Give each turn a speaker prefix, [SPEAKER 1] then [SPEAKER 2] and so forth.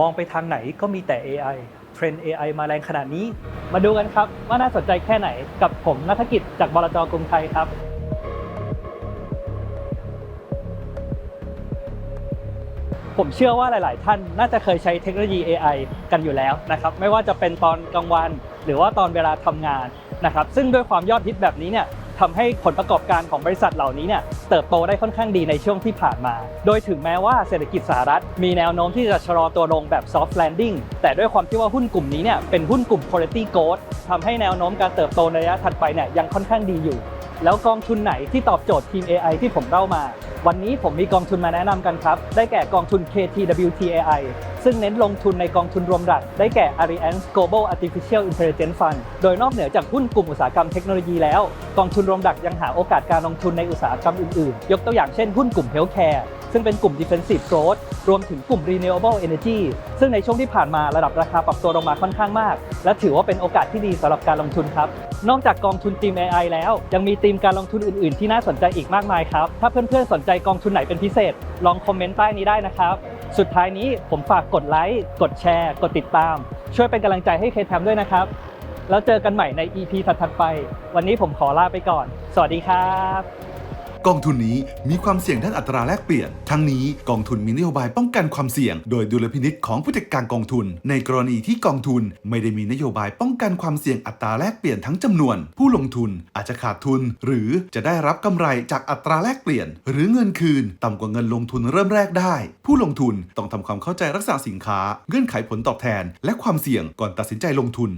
[SPEAKER 1] มองไปทางไหนก็มีแต่ AI เทรนด์ AI มาแรงขนาดนี้ มาดูกันครับว่าน่าสนใจแค่ไหนกับผมนัฐกิจจากบลจกรุงไทยครับ ผมเชื่อว่าหลาย ๆ ท่านน่าจะเคยใช้เทคโนโลยี AI กันอยู่แล้วนะครับ ไม่ว่าจะเป็นตอนกลางวัน หรือว่าตอนเวลาทำงานนะครับ ซึ่งด้วยความยอดฮิตแบบนี้เนี่ย ทำให้ผลประกอบการของบริษัทเหล่านี้เนี่ยเติบโตได้ค่อนข้างดีในช่วงที่ผ่านมา โดยถึงแม้ว่าเศรษฐกิจสหรัฐ มีแนวโน้มที่จะชะลอตัวลงแบบ soft landing แต่ด้วยความที่ว่าหุ้นกลุ่มนี้เนี่ยเป็นหุ้นกลุ่ม quality growth ทำให้แนวโน้มการเติบโตในระยะถัดไปเนี่ยยังค่อนข้างดีอยู่ แล้วกองทุนไหนที่ตอบโจทย์ทีม AI ที่ผมเล่ามา วันนี้ผมมีกองทุนมาแนะนำกันครับ ได้แก่กองทุน KTWTAI ซึ่งเน้นลงทุนในกองทุนรวมดักได้แก่ Allianz Global Artificial Intelligence Fund โดยนอกเหนือจากหุ้นกลุ่มอุตสาหกรรมเทคโนโลยีแล้ว กองทุนรวมดักยังหาโอกาสการลงทุนในอุตสาหกรรมอื่นๆ ยกตัวอย่างเช่นหุ้นกลุ่ม Healthcare ซึ่งเป็นกลุ่ม Defensive Growth รวมถึงกลุ่ม Renewable Energy ซึ่งในช่วงที่ผ่านมาระดับราคาปรับตัวลงมาค่อนข้างมาก และถือว่าเป็นโอกาสที่ดีสำหรับการลงทุนครับ นอกจากกองทุนทีม AI แล้ว ยังมีทีมการลงทุนอื่นๆ ที่น่าสนใจอีกมากมายครับ ถ้าเพื่อนๆ สนใจกองทุนไหนเป็นพิเศษ ลองคอมเมนต์ใต้นี้ได้นะครับ สุดท้ายนี้ผมฝากกดไลค์ กดแชร์ กดติดตาม ช่วยเป็นกำลังใจให้เคทมด้วยนะครับ แล้วเจอกันใหม่ใน EP ถัดๆไป วันนี้ผมขอลาไปก่อน สวัสดีครับ
[SPEAKER 2] กองทุนนี้มีความเสี่ยงด้านอัตราแลกเปลี่ยน ทั้งนี้กองทุนมีนโยบายป้องกันความเสี่ยง โดยดุลพินิษของผู้จัดการกองทุน ในกรณีที่กองทุนไม่ได้มีนโยบายป้องกันความเสี่ยงอัตราแลกเปลี่ยนทั้งจำนวน ผู้ลงทุนอาจจะขาดทุน หรือจะได้รับกำไรจากอัตราแลกเปลี่ยน หรือเงินคืนต่ำกว่าเงินลงทุนเริ่มแรกได้ ผู้ลงทุนต้องทำความเข้าใจรักษาสินค้า เงื่อนไขผลตอบแทน และความเสี่ยงก่อนตัดสินใจลงทุน